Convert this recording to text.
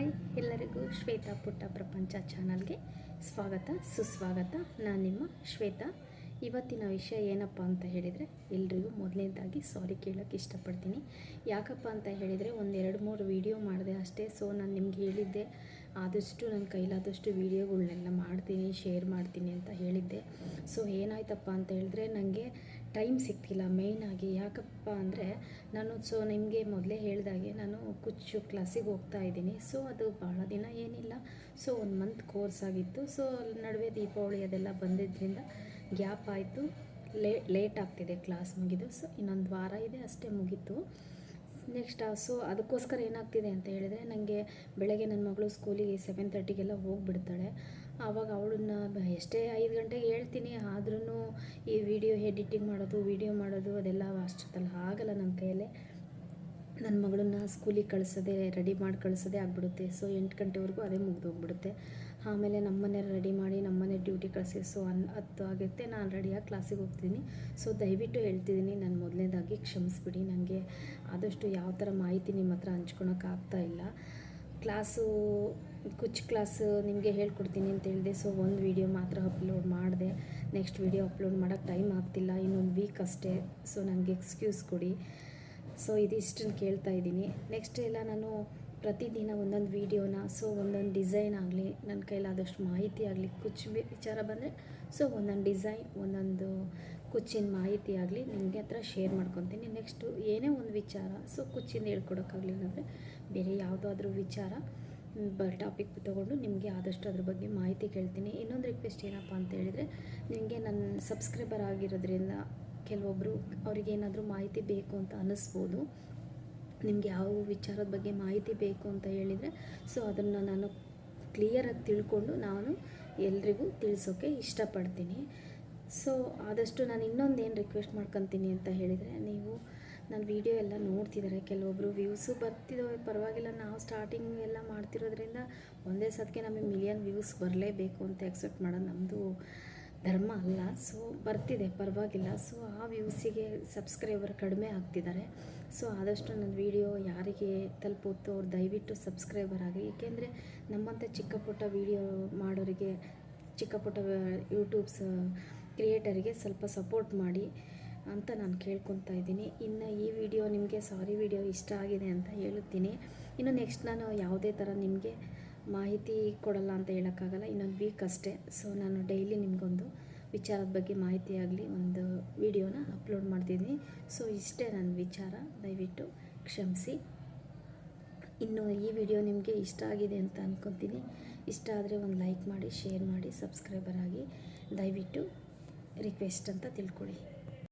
Hi, ಎಲ್ಲರಿಗೂ ಶ್ವೇತಾ ಪುಟ್ಟ ಪ್ರಪಂಚ ಚಾನಲ್ಗೆ ಸ್ವಾಗತ, ಸುಸ್ವಾಗತ. ನಾನು ನಿಮ್ಮ ಶ್ವೇತಾ. ಇವತ್ತಿನ ವಿಷಯ ಏನಪ್ಪ ಅಂತ ಹೇಳಿದರೆ, ಎಲ್ರಿಗೂ ಮೊದಲನೇದಾಗಿ ಸಾರಿ ಕೇಳೋಕ್ಕೆ ಇಷ್ಟಪಡ್ತೀನಿ. ಯಾಕಪ್ಪ ಅಂತ ಹೇಳಿದರೆ, ಒಂದೆರಡು ಮೂರು ವೀಡಿಯೋ ಮಾಡಿದೆ ಅಷ್ಟೇ. ಸೊ ನಾನು ನಿಮ್ಗೆ ಹೇಳಿದ್ದೆ, ಆದಷ್ಟು ನನ್ನ ಕೈಲಾದಷ್ಟು ವೀಡಿಯೋಗಳನ್ನೆಲ್ಲ ಮಾಡ್ತೀನಿ ಶೇರ್ ಮಾಡ್ತೀನಿ ಅಂತ ಹೇಳಿದ್ದೆ. ಸೊ ಏನಾಯ್ತಪ್ಪ ಅಂತ ಹೇಳಿದ್ರೆ ನನಗೆ ಟೈಮ್ ಸಿಗ್ತಿಲ್ಲ ಮೇಯ್ನಾಗಿ ಯಾಕಪ್ಪ ಅಂದರೆ ನಾನು ಸೊ ನಿಮಗೆ ಮೊದಲೇ ಹೇಳಿದಾಗೆ ನಾನು ಕುಚ್ಚು ಕ್ಲಾಸಿಗೆ ಹೋಗ್ತಾ ಇದ್ದೀನಿ. ಸೊ ಅದು ಭಾಳ ದಿನ ಏನಿಲ್ಲ. ಸೊ ಒಂದು ಮಂತ್ ಕೋರ್ಸ್ ಆಗಿತ್ತು. ಸೊ ನಡುವೆ ದೀಪಾವಳಿ ಅದೆಲ್ಲ ಬಂದಿದ್ದರಿಂದ ಗ್ಯಾಪ್ ಆಯಿತು. ಲೇ ಲೇಟ್ ಆಗ್ತಿದೆ ಕ್ಲಾಸ್ ಮುಗಿದು. ಸೊ ಇನ್ನೊಂದು ವಾರ ಇದೆ, ಅಷ್ಟೇ ಮುಗೀತು. ನೆಕ್ಸ್ಟ್ ಸೊ ಅದಕ್ಕೋಸ್ಕರ ಏನಾಗ್ತಿದೆ ಅಂತ ಹೇಳಿದರೆ ನನಗೆ ಬೆಳಗ್ಗೆ ನನ್ನ ಮಗಳು ಸ್ಕೂಲಿಗೆ ಸೆವೆನ್ ತರ್ಟಿಗೆಲ್ಲ ಹೋಗಿಬಿಡ್ತಾಳೆ. ಆವಾಗ ಅವಳನ್ನ ಎಷ್ಟೇ ಐದು ಗಂಟೆಗೆ ಹೇಳ್ತೀನಿ ಆದ್ರೂ ಈ ವಿಡಿಯೋ ಎಡಿಟಿಂಗ್ ಮಾಡೋದು ವಿಡಿಯೋ ಮಾಡೋದು ಅದೆಲ್ಲ ಅಷ್ಟೊತ್ತಲ್ಲಿ ಆಗಲ್ಲ ನನ್ನ ಕೈಯಲ್ಲೇ. ನನ್ನ ಮಗಳನ್ನ ಸ್ಕೂಲಿಗೆ ಕಳಿಸೋದೆ, ರೆಡಿ ಮಾಡಿ ಕಳಿಸೋದೆ ಆಗಿಬಿಡುತ್ತೆ. ಸೊ, ಎಂಟು ಗಂಟೆವರೆಗೂ ಅದೇ ಮುಗಿದೋಗ್ಬಿಡುತ್ತೆ ಆಮೇಲೆ ನಮ್ಮನೆ ರೆಡಿ ಮಾಡಿ ನಮ್ಮನೆ ಡ್ಯೂಟಿ ಕಳಿಸಿ, ಸೊ, ಅನ್ ಹತ್ತು ಆಗುತ್ತೆ. ನಾನು ರೆಡಿಯಾಗಿ ಕ್ಲಾಸಿಗೆ ಹೋಗ್ತೀನಿ. ಸೊ, ದಯವಿಟ್ಟು ಹೇಳ್ತಿದ್ದೀನಿ, ನಾನು ಮೊದಲನೇದಾಗಿ ಕ್ಷಮಿಸ್ಬಿಡಿ. ನನಗೆ ಆದಷ್ಟು ಯಾವ ಥರ ಮಾಹಿತಿ ನಿಮ್ಮ ಹತ್ರ ಹಂಚ್ಕೊಳೋಕ್ಕಾಗ್ತಾ ಇಲ್ಲ. ಕ್ಲಾಸು, ಕುಚ್ ಕ್ಲಾಸ್ ನಿಮಗೆ ಹೇಳ್ಕೊಡ್ತೀನಿ ಅಂತ ಹೇಳಿದೆ. ಸೊ, ಒಂದು ವೀಡಿಯೋ ಮಾತ್ರ ಅಪ್ಲೋಡ್ ಮಾಡಿದೆ. ನೆಕ್ಸ್ಟ್ ವೀಡಿಯೋ ಅಪ್ಲೋಡ್ ಮಾಡೋಕ್ಕೆ ಟೈಮ್ ಆಗ್ತಿಲ್ಲ. ಇನ್ನೊಂದು ವೀಕ್ ಅಷ್ಟೇ. ಸೊ ನನಗೆ ಎಕ್ಸ್ಕ್ಯೂಸ್ ಕೊಡಿ. ಸೊ ಇದಿಷ್ಟನ್ನು ಕೇಳ್ತಾ ಇದ್ದೀನಿ. ನೆಕ್ಸ್ಟ್ ಎಲ್ಲ ನಾನು ಪ್ರತಿದಿನ ಒಂದೊಂದು ವೀಡಿಯೋನ ಸೊ ಒಂದೊಂದು ಡಿಸೈನ್ ಆಗಲಿ ನನ್ನ ಕೈಲಾದಷ್ಟು ಮಾಹಿತಿ ಆಗಲಿ ಕುಚ್ಚು ವಿಚಾರ ಬಂದರೆ ಸೊ ಒಂದೊಂದು ಡಿಸೈನ್ ಒಂದೊಂದು ಕುಚ್ಚಿನ ಮಾಹಿತಿ ಆಗಲಿ, ನಿಮಗೆ ಹತ್ರ ಶೇರ್ ಮಾಡ್ಕೊತೀನಿ. ನೆಕ್ಸ್ಟು ಏನೇ ಒಂದು ವಿಚಾರ ಸೊ ಕುಚ್ಚಿಂದ ಹೇಳ್ಕೊಡೋಕ್ಕಾಗಲಿಲ್ಲ ಅಂದರೆ ಬೇರೆ ಯಾವುದಾದ್ರೂ ವಿಚಾರ ಬ ಟಾಪಿಕ್ ತೊಗೊಂಡು ನಿಮಗೆ ಆದಷ್ಟು ಅದ್ರ ಬಗ್ಗೆ ಮಾಹಿತಿ ಕೇಳ್ತೀನಿ. ಇನ್ನೊಂದು ರಿಕ್ವೆಸ್ಟ್ ಏನಪ್ಪ ಅಂತ ಹೇಳಿದರೆ, ನಿಮಗೆ ನನ್ನ ಸಬ್ಸ್ಕ್ರೈಬರ್ ಆಗಿರೋದ್ರಿಂದ ಕೆಲವೊಬ್ಬರು ಅವ್ರಿಗೇನಾದರೂ ಮಾಹಿತಿ ಬೇಕು ಅಂತ ಅನ್ನಿಸ್ಬೋದು. ನಿಮಗೆ ಯಾವ ವಿಚಾರದ ಬಗ್ಗೆ ಮಾಹಿತಿ ಬೇಕು ಅಂತ ಹೇಳಿದರೆ, ಸೊ ಅದನ್ನು ನಾನು ಕ್ಲಿಯರಾಗಿ ತಿಳ್ಕೊಂಡು ನಾನು ಎಲ್ರಿಗೂ ತಿಳಿಸೋಕ್ಕೆ ಇಷ್ಟಪಡ್ತೀನಿ. ಸೊ ಆದಷ್ಟು ನಾನು ಇನ್ನೊಂದು ಏನು ರಿಕ್ವೆಸ್ಟ್ ಮಾಡ್ಕೊತೀನಿ ಅಂತ ಹೇಳಿದರೆ, ನೀವು ನನ್ನ ವೀಡಿಯೋ ಎಲ್ಲ ನೋಡ್ತಿದ್ದಾರೆ ಕೆಲವೊಬ್ಬರು ವ್ಯೂಸು ಬರ್ತಿದ್ದಾವೆ ಪರವಾಗಿಲ್ಲ ನಾವು ಸ್ಟಾರ್ಟಿಂಗ್ ಎಲ್ಲ ಮಾಡ್ತಿರೋದ್ರಿಂದ ಒಂದೇ ಸತ್ಗೆ ನಮಗೆ ಮಿಲಿಯನ್ ವ್ಯೂಸ್ ಬರಲೇಬೇಕು ಅಂತ ಎಕ್ಸೆಪ್ಟ್ ಮಾಡೋದು ನಮ್ಮದು ಧರ್ಮ ಅಲ್ಲ ಸೊ ಬರ್ತಿದೆ, ಪರವಾಗಿಲ್ಲ. ಸೊ ಆ ವ್ಯೂಸಿಗೆ ಸಬ್ಸ್ಕ್ರೈಬರ್ ಕಡಿಮೆ ಆಗ್ತಿದ್ದಾರೆ. ಸೊ ಆದಷ್ಟು ನನ್ನ ವೀಡಿಯೋ ಯಾರಿಗೆ ತಲುಪುತ್ತೋ ಅವ್ರು ದಯವಿಟ್ಟು ಸಬ್ಸ್ಕ್ರೈಬರ್ ಆಗಿ ಏಕೆಂದರೆ ನಮ್ಮಂಥ ಚಿಕ್ಕ ಪುಟ್ಟ ವೀಡಿಯೋ ಮಾಡೋರಿಗೆ ಚಿಕ್ಕ ಪುಟ್ಟ ಯೂಟ್ಯೂಬ್ಸ್ ಕ್ರಿಯೇಟರಿಗೆ ಸ್ವಲ್ಪ ಸಪೋರ್ಟ್ ಮಾಡಿ ಅಂತ ನಾನು ಕೇಳ್ಕೊತಾ ಇದ್ದೀನಿ. ಇನ್ನು ಈ ವಿಡಿಯೋ ನಿಮಗೆ ಸಾರಿ ವಿಡಿಯೋ ಇಷ್ಟ ಆಗಿದೆ ಅಂತ ಹೇಳುತ್ತೀನಿ. ಇನ್ನು ನೆಕ್ಸ್ಟ್ ನಾನು ಯಾವುದೇ ಥರ ನಿಮಗೆ ಮಾಹಿತಿ ಕೊಡಲ್ಲ ಅಂತ ಹೇಳೋಕ್ಕಾಗಲ್ಲ. ಇನ್ನೊಂದು ವೀಕ್ ಅಷ್ಟೇ. ಸೊ ನಾನು ಡೈಲಿ ನಿಮಗೊಂದು ವಿಚಾರದ ಬಗ್ಗೆ ಮಾಹಿತಿ ಆಗಲಿ ಒಂದು ವಿಡಿಯೋನ ಅಪ್ಲೋಡ್ ಮಾಡ್ತಿದ್ದೀನಿ. ಸೊ, ಇಷ್ಟೇ ನನ್ನ ವಿಚಾರ. ದಯವಿಟ್ಟು ಕ್ಷಮಿಸಿ. ಇನ್ನು ಈ ವಿಡಿಯೋ ನಿಮಗೆ ಇಷ್ಟ ಆಗಿದೆ ಅಂತ ಅಂದ್ಕೊತೀನಿ ಇಷ್ಟ ಆದರೆ ಒಂದು ಲೈಕ್ ಮಾಡಿ, ಶೇರ್ ಮಾಡಿ, ಸಬ್ಸ್ಕ್ರೈಬರ್ ಆಗಿ. ದಯವಿಟ್ಟು ರಿಕ್ವೆಸ್ಟ್ ಅಂತ ತಿಳ್ಕೊಳ್ಳಿ.